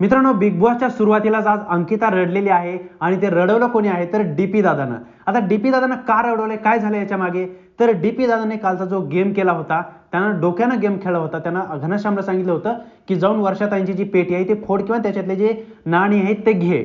मित्रांनो बिग बॉसच्या सुरुवातीलाच आज अंकिता रडलेली आहे आणि ते रडवलं कोणी आहे? तर डीपी दादानं. आता डीपी दादानं का रडवलंय? काय झालं याच्या मागे? तर डीपी दादाने कालचा जो गेम केला होता त्यानं डोक्यानं गेम खेळला होता. त्यानं घनश्यामला सांगितलं होतं की जाऊन वर्षाताईंची जी पेटी आहे ते फोड किंवा त्याच्यातले जे नाणी आहेत ते घे.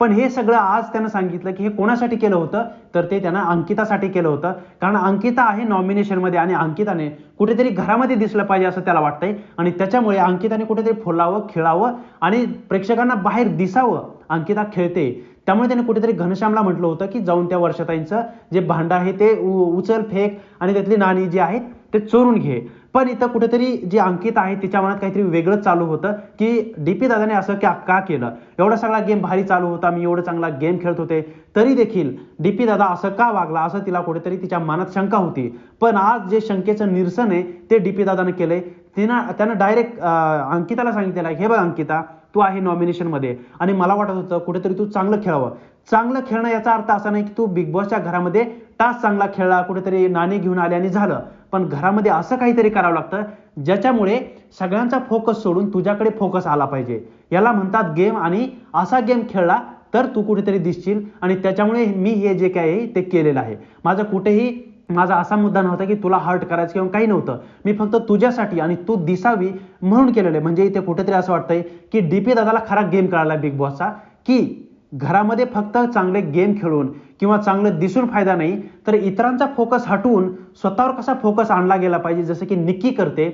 पण हे सगळं आज त्यानं सांगितलं की हे कोणासाठी केलं होतं? तर ते त्यानं अंकितासाठी केलं होतं. कारण अंकिता आहे नॉमिनेशनमध्ये आणि अंकिताने कुठेतरी घरामध्ये दिसलं पाहिजे असं त्याला वाटतंय. आणि त्याच्यामुळे अंकिताने कुठेतरी फुलावं खेळावं आणि प्रेक्षकांना बाहेर दिसावं अंकिता खेळते. त्यामुळे त्याने कुठेतरी घनश्यामला म्हटलं होतं की जाऊन त्या वर्षाताईंचं जे भांडं आहे ते उ- उचल फेक आणि त्यातली नाणी जी आहेत ते चोरून घे. पण इथं कुठेतरी जी अंकित आहे तिच्या मनात काहीतरी वेगळंच चालू होतं की डी पी दादाने असं की का केलं? एवढा सगळा गेम भारी चालू होता मी एवढं चांगला गेम खेळत होते तरी देखील डी पी दादा असं का वागला? असं तिला कुठेतरी तिच्या मनात शंका होती. पण आज जे शंकेचं निरसन आहे ते डी पी दादानं केलंय. तिनं त्यानं डायरेक्ट अंकिताला सांगितलेलं आहे हे बघ अंकिता तू आहे नॉमिनेशनमध्ये आणि मला वाटत होतं कुठेतरी तू चांगलं खेळावं. चांगलं खेळणं याचा अर्थ असा नाही की तू बिग बॉसच्या घरामध्ये टास चांगला खेळला कुठेतरी नाणे घेऊन आले आणि झालं. पण घरामध्ये असं काहीतरी करावं लागतं ज्याच्यामुळे सगळ्यांचा फोकस सोडून तुझ्याकडे फोकस आला पाहिजे. याला म्हणतात गेम आणि असा गेम खेळला तर तू कुठेतरी दिसशील आणि त्याच्यामुळे मी हे जे काय आहे ते केलेलं आहे. माझं कुठेही माझा असा मुद्दा नव्हता की तुला हर्ट करायचं किंवा काही नव्हतं. मी फक्त तुझ्यासाठी आणि तू दिसावी म्हणून केलेलं आहे. म्हणजे इथे कुठेतरी असं वाटतंय की डीपी दादाला खरा गेम कळाला बिग बॉसचा की घरामध्ये फक्त चांगले गेम खेळून किंवा चांगलं दिसून फायदा नाही तर इतरांचा फोकस हटवून स्वतःवर कसा फोकस आणला गेला पाहिजे जसं की निक्की करते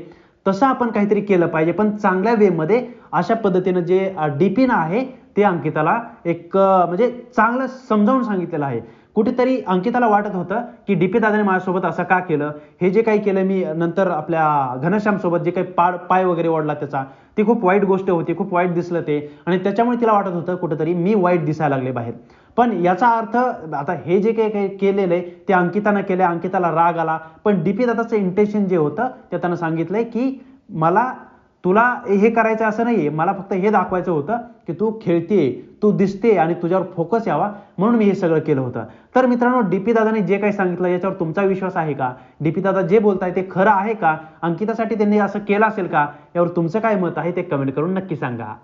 तसं आपण काहीतरी केलं पाहिजे. पण चांगल्या वेमध्ये अशा पद्धतीनं जे डीपीनं आहे ते अंकिताला एक म्हणजे चांगलं समजावून सांगितलेलं आहे. कुठेतरी अंकिताला वाटत होतं की डी पी दादाने माझ्यासोबत असं का केलं? हे जे काही केलं मी नंतर आपल्या घनश्यामसोबत जे काही पाड पाय वगैरे ओढला त्याचा ती खूप वाईट गोष्ट होती खूप वाईट दिसलं ते. आणि त्याच्यामुळे तिला वाटत होतं कुठेतरी मी वाईट दिसायला लागले बाहेर. पण याचा अर्थ आता हे जे काही काही केलेलं आहे ते अंकितानं केलं अंकिताला राग आला. पण डी पी दादाचं इंटेन्शन जे होतं ते त्यानं सांगितलंय की मला तुला हे करायचं असं नाहीये. मला फक्त हे दाखवायचं होतं की तू खेळते तू दिसते आणि तुझ्यावर फोकस यावा म्हणून मी हे सगळं केलं होतं. तर मित्रांनो डीपी दादाने जे काही सांगितलं याच्यावर तुमचा विश्वास आहे का? डीपी दादा जे बोलताय ते खरं आहे का? अंकितासाठी त्यांनी असं केलं असेल का? यावर तुमचं काय मत आहे ते कमेंट करून नक्की सांगा.